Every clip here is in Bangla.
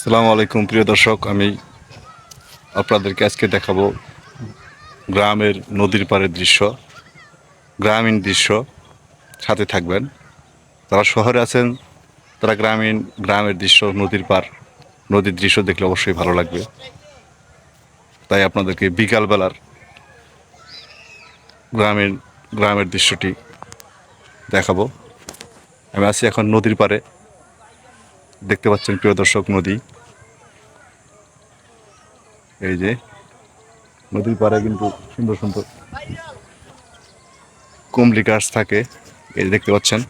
আসসালামু আলাইকুম, প্রিয় দর্শক। আমি আপনাদেরকে আজকে দেখাবো গ্রামের নদীর পাড়ের দৃশ্য, গ্রামীণ দৃশ্য। সাথে থাকবেন। তারা শহরে আছেন, তারা গ্রামীণ, গ্রামের দৃশ্য, নদীর পার নদীর দৃশ্য দেখলে অবশ্যই ভালো লাগবে। তাই আপনাদেরকে বিকালবেলার গ্রামীণ, গ্রামের দৃশ্যটি দেখাবো। আমি আছি এখন নদীর পাড়ে। দেখতে পাচ্ছেন প্রিয় দর্শক নদী। এই যে, নদীর পাড়ে কিন্তু সুন্দর সুন্দর কুমলি গাছ থাকে। এই দেখতে পাচ্ছেন,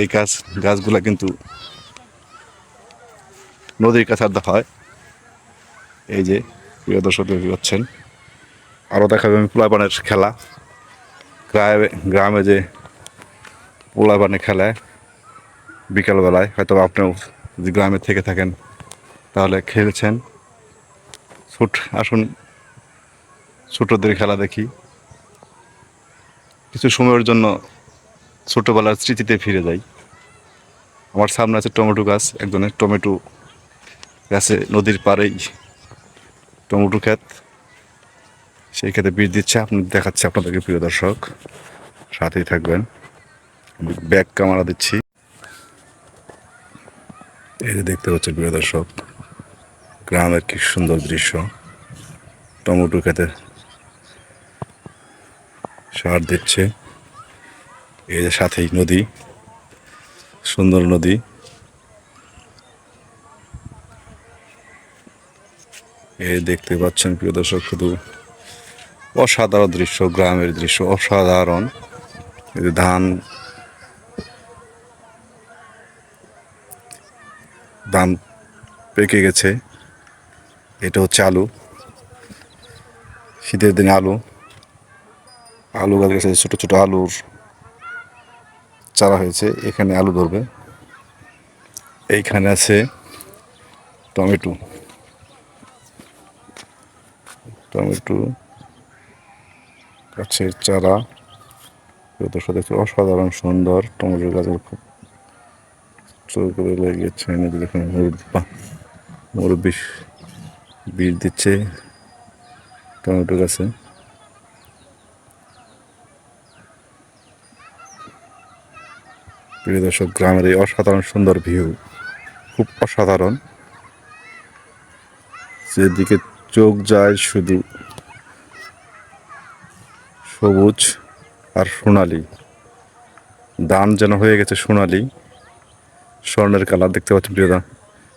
এই গাছ, গাছগুলা কিন্তু নদীর কাছে আড্ডা হয়। এই যে, প্রিয় দর্শক দেখতে পাচ্ছেন আরও দেখাবে আমি পোলাপানের খেলা। গ্রামে গ্রামে যে পোলাপানে খেলায় বিকালবেলায় হয়তো আপনিও যদি গ্রামে থেকে থাকেন, তাহলে খেলছেন। ছোট, আসুন, ছোটদের খেলা দেখি। কিছু সময়ের জন্য ছোটোবেলার স্মৃতিতে ফিরে যাই। আমার সামনে আছে টমেটো গাছ, একজনের টমেটো গাছে নদীর পাড়েই টমেটো ক্ষেত। সেই ক্ষেতে বীজ দিচ্ছে, আপনি দেখাচ্ছে আপনাদেরকে, প্রিয় দর্শক। সাথেই থাকবেন। ব্যাগ কামারা দিচ্ছি। এই যে দেখতে পাচ্ছেন প্রিয় দর্শক, গ্রামের কি সুন্দর দৃশ্য। টমেটো খেতে সার দিচ্ছে। এই যে সাথেই নদী, সুন্দর নদী। এই দেখতে পাচ্ছেন প্রিয় দর্শক, শুধু অসাধারণ দৃশ্য, গ্রামের দৃশ্য, অসাধারণ। ধান ধান পেকে গেছে। এটা হচ্ছে আলু। শীতের দিনে আলু। আলু গাছ গেছে ছোটো ছোটো আলুর চারা হয়েছে। এখানে আলু ধরবে। এইখানে আছে টমেটো। টমেটো গাছের চারা। দর্শক দেখতে অসাধারণ সুন্দর টমেটোর গাছের খুব চোখ করে লেগেছে নদী দেখুন, মুরব্বী বীজ দিচ্ছে টমেটো গাছে। প্রিয় দর্শক, গ্রামের এই অসাধারণ সুন্দর ভিউ, খুব অসাধারণ। যেদিকে চোখ যায় শুধু সবুজ আর সোনালি ধান যেন হয়ে গেছে সোনালি। স্বর্ণের কালার দেখতে পাচ্ছেন, প্রিয় দা-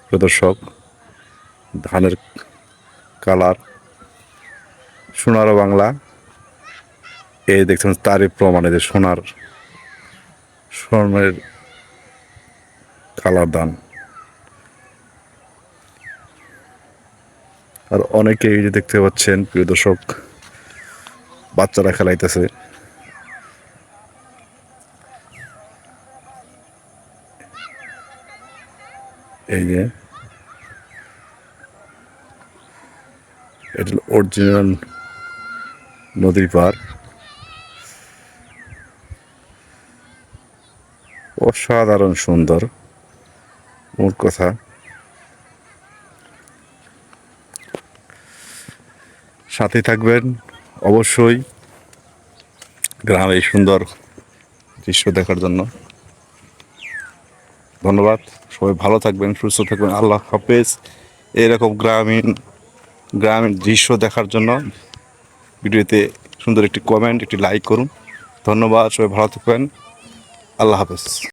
প্রিয় দর্শক। ধানের কালার। সোনার বাংলা। এই দেখছেন তারই প্রমাণে যে সোনার স্বর্ণের কালার দান। আর যে দেখতে পাচ্ছেন, প্রিয় দর্শক, বাচ্চারা খেলাইতেছে। এই যে এটা অরিজিনাল নদীর পার অসাধারণ সুন্দর। মোট কথা। সাথে থাকবেন। অবশ্যই গ্রামে এই সুন্দর দৃশ্য দেখার জন্য। ধন্যবাদ। সবাই ভালো থাকবেন, সুস্থ থাকবেন। আল্লাহ হাফেজ। এরকম গ্রামীণ গ্রামীণ দৃশ্য দেখার জন্য ভিডিওতে সুন্দর একটি কমেন্ট একটি লাইক করুন। ধন্যবাদ, সবাই ভালো থাকবেন। আল্লাহ হাফেজ।